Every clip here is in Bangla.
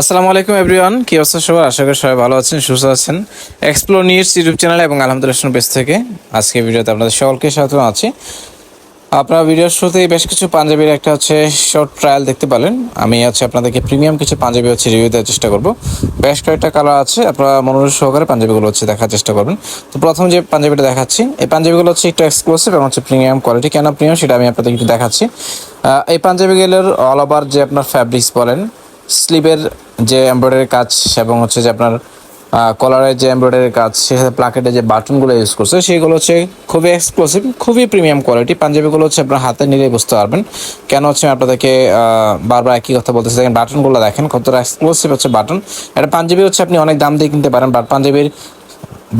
আসসালামু আলাইকুম এভরিওয়ান কি অবস্থা সবার? আশা করি সবাই ভালো আছেন, সুস্থ আছেন। এক্সপ্লোর নিউজ ইউটিউব চ্যানেল এবং আলহামদুলিল্লাহ পেজ থেকে আজকে ভিডিওতে আপনাদের সকলকে স্বাগত আছি আপনারা ভিডিওর শুরুতেই বেশ কিছু পাঞ্জাবির একটা হচ্ছে শর্ট ট্রায়াল দেখতে পেলেন আমি হচ্ছে আপনাদেরকে প্রিমিয়াম কিছু পাঞ্জাবি হচ্ছে রিভিউ দেওয়ার চেষ্টা করব। বেশ কয়েকটা কালার আছে, আপনারা মনোযোগ সহকারে পাঞ্জাবিগুলো হচ্ছে দেখার চেষ্টা করবেন। তো প্রথম যে পাঞ্জাবিটা দেখাচ্ছি, এই পাঞ্জাবিগুলো হচ্ছে একটু এক্সক্লুসিভ এবং হচ্ছে প্রিমিয়াম কোয়ালিটি কেন প্রিমিয়াম সেটা আমি আপনাদের একটু দেখাচ্ছি। এই পাঞ্জাবিগুলোর অল ওভার যে আপনার ফ্যাব্রিক্স বলেন স্লিভের যে এমব্রয়ডারি কাজ এবং হচ্ছে যে আপনার কলারের যে এমব্রয়ডারি কাজ সে সাথে প্লাকেটের যে বাটনগুলো ইউজ করছে, সেগুলো হচ্ছে খুবই এক্সক্লুসিভ খুবই প্রিমিয়াম কোয়ালিটি পাঞ্জাবিগুলো হচ্ছে আপনার হাতে নিলেই বুঝতে পারবেন। কেন হচ্ছে আমি আপনাদেরকে বারবার একই কথা বলতেছি? দেখেন বাটনগুলো দেখেন, কতটা এক্সক্লুসিভ হচ্ছে বাটন একটা পাঞ্জাবি হচ্ছে আপনি অনেক দাম দিয়ে কিনতে পারেন বাট পাঞ্জাবির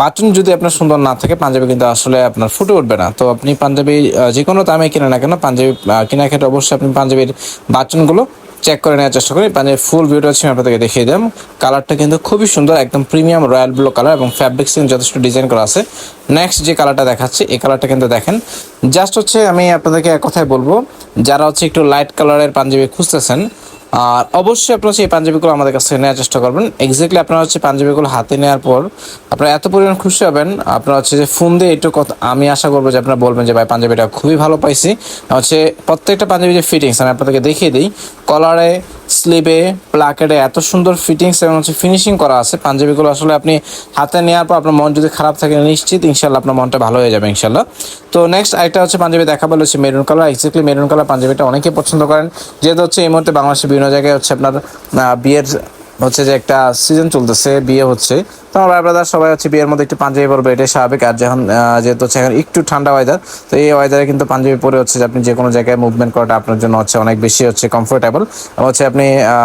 বাটন যদি আপনার সুন্দর না থাকে, পাঞ্জাবি কিন্তু আসলে আপনার ফুটে উঠবে না। তো আপনি পাঞ্জাবি যে কোনো দামে কিনে না কেন, পাঞ্জাবি কেনার ক্ষেত্রে অবশ্যই আপনি পাঞ্জাবির বাটনগুলো চেক করে নেওয়ার চেষ্টা করি। পানির ফুল ভিউটা হচ্ছে আমি আপনাদেরকে দেখিয়ে দিলাম। কালারটা কিন্তু খুবই সুন্দর, একদম প্রিমিয়াম রয়্যাল ব্লু কালার এবং ফ্যাব্রিক সিন যথেষ্ট ডিজাইন করা আছে। নেক্সট যে কালারটা দেখাচ্ছে, এই কালারটা কিন্তু দেখেন। জাস্ট হচ্ছে আমি আপনাদেরকে এক কথায় বলব, যারা হচ্ছে একটু লাইট কালারের পাঞ্জাবি খুঁজতেছেন আর অবশ্যই আপনারা সেই পাঞ্জাবিগুলো আমাদের কাছ থেকে নেওয়ার চেষ্টা করবেন। এক্স্যাক্টলি আপনারা হচ্ছে পাঞ্জাবিগুলো হাতে নেওয়ার পর আপনারা এত পরিমাণ খুশি হবেন, আপনারা হচ্ছে যে ফোন দিয়ে একটু কথা আমি আশা করব যে আপনারা বলবেন যে, ভাই, পাঞ্জাবিটা খুবই ভালো পাইছি। হচ্ছে প্রত্যেকটা পাঞ্জাবি যে ফিটিংস আমি আপনাদেরকে দেখিয়ে দিই। কলারে স্লিভে প্লাকেটে এত সুন্দর ফিটিংস এবং হচ্ছে ফিনিশিং করা আছে। পাঞ্জাবিগুলো আসলে আপনি হাতে নেওয়ার পর আপনার মন যদি খারাপ থাকে, নিশ্চিত ইনশাল্লাহ আপনার মনটা ভালো হয়ে যাবে ইনশাল্লাহ তো নেক্সট আরেকটা হচ্ছে পাঞ্জাবি দেখা বলে হচ্ছে maroon colour exactly maroon colour পাঞ্জাবিটা অনেকে পছন্দ করেন। যেহেতু হচ্ছে এই মুহূর্তে বাংলাদেশের বিভিন্ন জায়গায় হচ্ছে আপনার বিয়ের হচ্ছে যে একটা সিজন চলতেছে, বিয়ে হচ্ছে। তো আমার ভাই ব্রাদার সবাই হচ্ছে বিয়ের মধ্যে একটু পাঞ্জাবি পরবে, এটাই স্বাভাবিক। আর যখন যেহেতু হচ্ছে এখন একটু ঠান্ডা ওয়েদার তো এই ওয়েদারে কিন্তু পাঞ্জাবি পরে হচ্ছে যে আপনি যে কোনো জায়গায় মুভমেন্ট করাটা আপনার জন্য হচ্ছে অনেক বেশি হচ্ছে কমফোর্টেবল হচ্ছে আপনি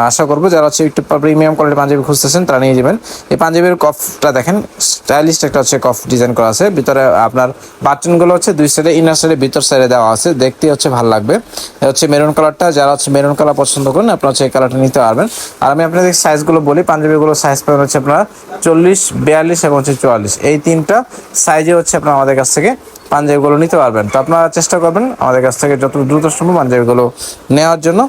আশা করব যারা হচ্ছে একটু প্রিমিয়াম কোয়ালিটির পাঞ্জাবি খুঁজতেছেন, তারা নিয়ে যাবেন। এই পাঞ্জাবির কফটা দেখেন স্টাইলিশ একটা হচ্ছে কফ ডিজাইন করা আছে। ভিতরে আপনার বাটনগুলো হচ্ছে দুই সাইডে ইনার সাইডে ভিতর সাইডে দেওয়া আছে। দেখতে হচ্ছে ভালো লাগবে। হচ্ছে মেরুন কালারটা যারা হচ্ছে মেরুন কালার পছন্দ করেন, আপনার হচ্ছে এই কালারটা নিতে পারবেন। আর আমি আপনাদের সাইজগুলো বলি, পাঞ্জাবিগুলো সাইজ পাবেন হচ্ছে আপনারা চল্লিশ, বিয়াল্লিশ এবং হচ্ছে চুয়াল্লিশ। এই তিনটা সাইজে হচ্ছে আপনারা আমাদের কাছ থেকে পাঞ্জাবিগুলো নিতে পারবেন। তো আপনারা চেষ্টা করবেন আমাদের কাছ থেকে যত দ্রুত সম্ভব পাঞ্জাবিগুলো নেওয়ার জন্য।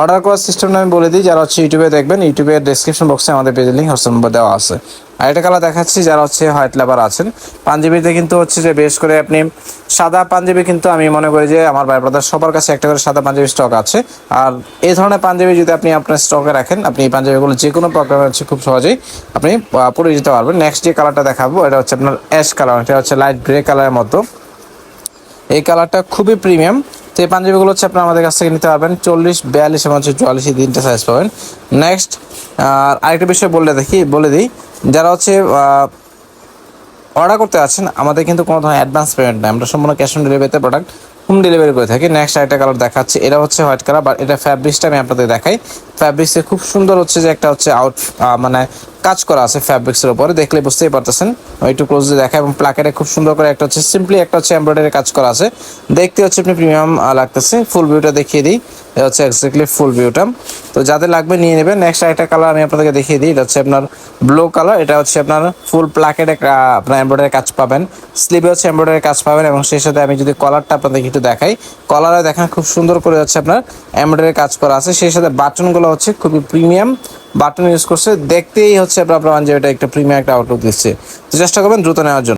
অর্ডার করার সিস্টেমটা আমি বলে দিই, যারা হচ্ছে ইউটিউবে দেখবেন ইউটিউবের ডিসক্রিপশন বক্সে আমাদের পেজের লিঙ্ক হোয়াটসঅ্যাপ নম্বর দেওয়া আছে। আর এটা কালার দেখাচ্ছি, যারা হচ্ছে হোয়াইট লেবার আছেন। পাঞ্জাবিতে কিন্তু হচ্ছে যে বেশ করে আপনি সাদা পাঞ্জাবি কিন্তু আমি মনে করি যে আমার ভাই ব্রাদার সবার কাছে একটা করে সাদা পাঞ্জাবি স্টক আছে। আর এই ধরনের পাঞ্জাবি যদি আপনি আপনার স্টকে রাখেন, আপনি এই পাঞ্জাবিগুলো যে কোনো প্রোগ্রামে হচ্ছে খুব সহজেই আপনি পরে যেতে পারবেন। নেক্সট যে কালারটা দেখাবো, এটা হচ্ছে আপনার অ্যাশ কালার এটা হচ্ছে লাইট গ্রে কালারের মতো। এই কালারটা খুবই প্রিমিয়াম তো এই পাঞ্জাবিগুলো হচ্ছে আপনারা আমাদের কাছ থেকে নিতে পারবেন। চল্লিশ, বিয়াল্লিশ এবং হচ্ছে চুয়াল্লিশ তিনটা সাইজ পাবেন। নেক্সট আর আরেকটা বিষয় বললে দেখি, বলে দিই। যারা হচ্ছে অর্ডার করতে আছেন আমাদের কিন্তু কোনো ধরনের অ্যাডভান্স পেমেন্ট নেই। আমরা সম্পূর্ণ ক্যাশ অন ডেলিভারিতে প্রোডাক্ট হোম ডেলিভারি করে থাকি। নেক্সট আরেকটা কালার দেখাচ্ছে। এটা হচ্ছে হোয়াইট কালার বাট এটা ফ্যাব্রিক্সটা আমি আপনাদের দেখাই। ফ্যাব্রিক্সে খুব সুন্দর হচ্ছে যে একটা হচ্ছে আউট মানে কাজ করা আছে ফ্যাব্রিক্সের উপরে। দেখলে বুঝতেই পারতেছেন। একটু ক্লোজলি দেখা এবং প্লাকেটে খুব সুন্দর করে একটা হচ্ছে সিম্পলি একটা হচ্ছে এমব্রয়ডারি কাজ করা আছে। দেখতে হচ্ছে আপনি প্রিমিয়াম লাগতেছে। ফুল ভিউটা দেখিয়ে দিই। এটা হচ্ছে এক্স্যাক্টলি ফুল ভিউটা তো যাদের লাগবে নিয়ে নেবেন। নেক্সট আরেকটা কালার আমি আপনাদেরকে দেখিয়ে দিই। এটা হচ্ছে আপনার ব্লু কালার এটা হচ্ছে আপনার ফুল প্লাকেটে আপনার এমব্রয়ডারি কাজ পাবেন। স্লিভে হচ্ছে এমব্রয়ডারি কাজ পাবেন। এবং সেই সাথে আমি যদি কলারটা আপনাদেরকে একটু দেখাই। কলারে দেখেন খুব সুন্দর করে হচ্ছে আপনার এমব্রয়ডারি কাজ করা আছে। সেই সাথে বাটনগুলো হচ্ছে খুবই প্রিমিয়াম বাটন ইউজ করছে। দেখতেই হচ্ছে আপনার যে এটা একটা প্রিমিয়াম একটা আউটলুক দিচ্ছে। চেষ্টা করবেন দ্রুত নেওয়ার জন্য।